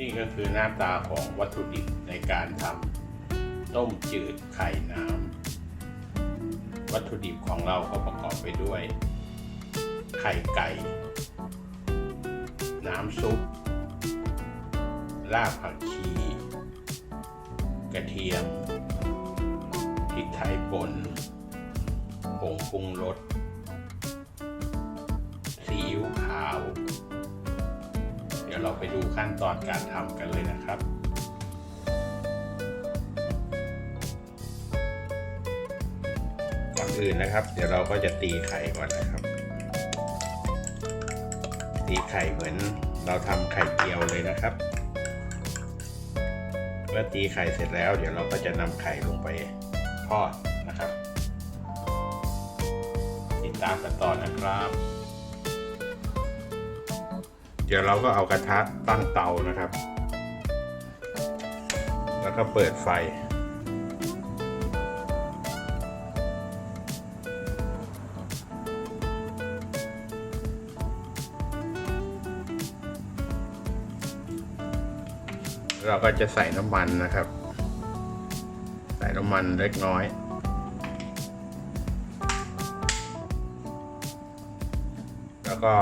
นี่ก็คือหน้าตาของวัตถุดิบในการทำต้มจืดไข่น้ำวัตถุดิบของเราก็ประกอบไปด้วย ไข่ไก่ น้ำซุปรากผักชี กระเทียมพริกไทยป่นผงปรุงรส ยวเราไปดูขั้นตอนการทำกันเลยนะครับก่อนอื่นนะครับ เดี๋ยวเราก็จะตีไข่ก่อนนะครับ ตีไข่เหมือนเราทำไข่เจียวเลยนะครับเมื่อตีไข่เสร็จแล้ว เดี๋ยวเราก็จะนำไข่ลงไปทอดนะครับ ติดตามกันต่อนะครับ เดี๋ยวเราก็เอากระทะตั้งเตานะครับ แล้วก็เปิดไฟ เราก็จะใส่น้ำมันนะครับ ใส่น้ำมันเล็กน้อยแล้วก็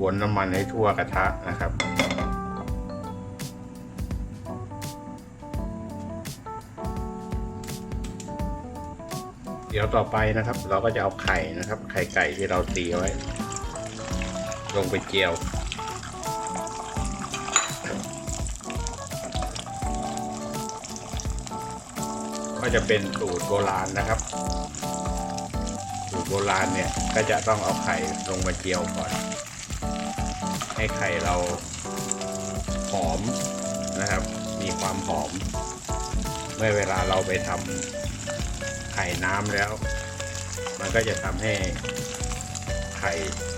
วนน้ำมันให้ทั่วกระทะนะครับ เดี๋ยวต่อไปนะครับ เราก็จะเอาไข่นะครับ ไข่ไก่ที่เราตีไว้ ลงไปเจียวก็จะเป็นสูตรโบราณนะครับ สูตรโบราณเนี่ยก็จะต้องเอาไข่ลงมาเจียวก่อน ให้ไข่เราหอมนะครับ มีความหอม เมื่อเวลาเราไปทำไข่น้ำแล้ว มันก็จะทำให้ไข่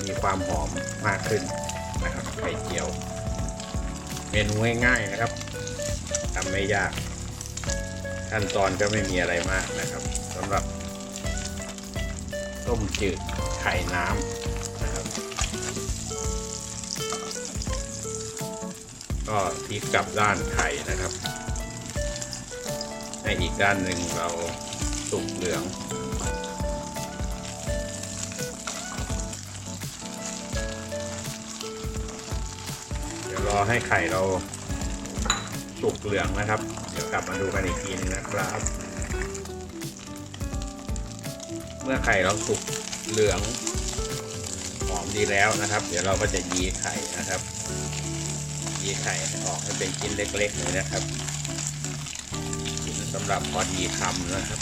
มีความหอมมากขึ้นนะครับไข่เจียว เมนูง่ายๆนะครับทำไม่ยาก ขั้นตอนก็ไม่มีอะไรมากนะครับสำหรับต้มจืดไข่น้ำ ก็พลิกกลับด้านไข่นะครับ ให้อีกด้านหนึ่งเราสุกเหลือง เดี๋ยวรอให้ไข่เราสุกเหลืองนะครับ เดี๋ยวกลับมาดูกันอีกทีนึงนะครับ เมื่อไข่เราสุกเหลืองหอมดีแล้วนะครับ เดี๋ยวเราก็จะยีไข่นะครับ ยีไข่ออกให้เป็นชิ้นเล็กๆเลยนะครับชิ้นสำหรับพอดีคำนะครับ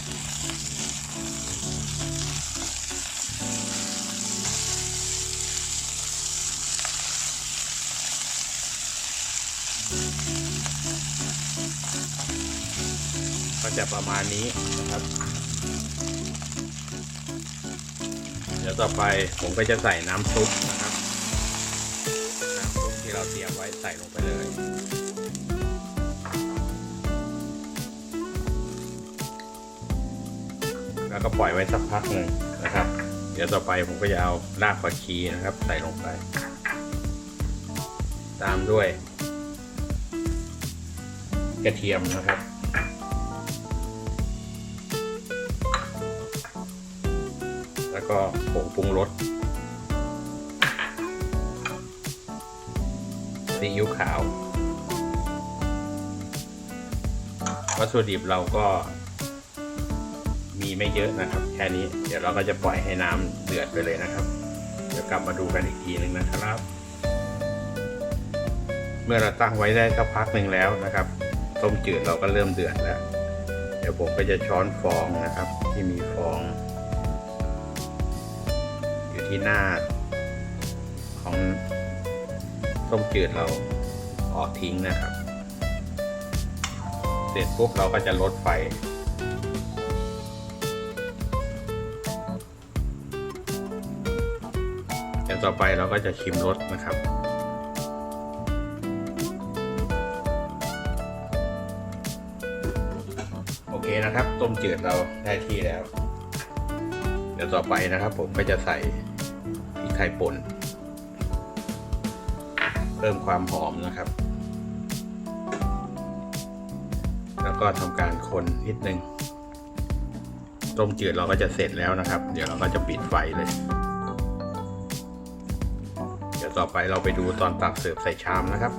ก็จะประมาณนี้นะครับ เดี๋ยวต่อไปผมก็จะใส่น้ำซุปนะครับ เราเตรียมไว้ใส่ลงไปเลย แล้วก็ปล่อยไว้สักพักหนึ่งนะครับ เดี๋ยวต่อไปผมก็จะเอารากผักชีนะครับ ใส่ลงไป ตามด้วย กระเทียมนะครับแล้วก็ผงปรุงรส ซีอิ๊วขาว วัตถุดิบเราก็มีไม่เยอะนะครับ แค่นี้เดี๋ยวเราก็จะปล่อยให้น้ำเดือดไปเลยนะครับ เดี๋ยวกลับมาดูกันอีกทีหนึ่งนะครับ เมื่อเราตั้งไว้ได้สักพักหนึ่งแล้วนะครับต้มจืดเราก็เริ่มเดือดแล้ว เดี๋ยวผมก็จะช้อนฟองนะครับ ที่มีฟอง อยู่ที่หน้าของ ต้มจืดเราออกทิ้งนะครับ เสร็จปุ๊บเราก็จะลดไฟ เดี๋ยวต่อไปเราก็จะชิมรสนะครับโอเคนะครับ ต้มจืดเราได้ที่แล้ว เดี๋ยวต่อไปนะครับ ผมก็จะใส่พริกไทยป่น เพิ่มความหอมนะครับ แล้วก็ทำการคนนิดนึง ต้มจืดเราก็จะเสร็จแล้วนะครับ เดี๋ยวเราก็จะปิดไฟเลย เดี๋ยวต่อไปเราไปดูตอนตักเสิร์ฟใส่ชามนะครับ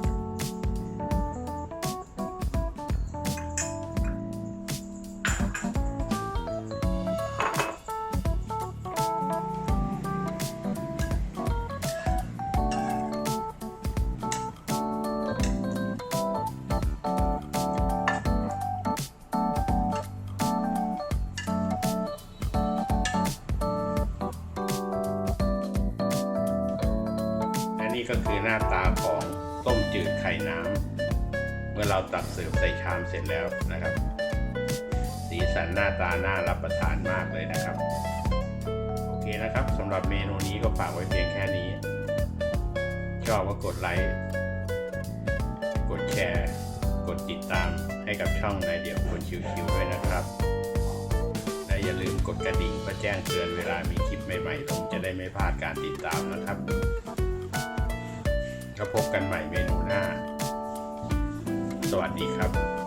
ก็คือหน้าตาของต้มจืดไข่น้ำเมื่อเราตักเสิร์ฟใส่ชามเสร็จแล้วนะครับ สีสันหน้าตาน่ารับประทานมากเลยนะครับ โอเคนะครับสำหรับเมนูนี้ก็ฝากไว้เพียงแค่นี้ ชอบก็กดไลค์ กดแชร์ กดติดตามให้กับช่องนายเดี่ยวคนชิวๆด้วยนะครับ และอย่าลืมกดกระดิ่งเพื่อแจ้งเตือนเวลามีคลิปใหม่ๆลงจะได้ไม่พลาดการติดตามนะครับ แล้วพบกันใหม่เมนูหน้า สวัสดีครับ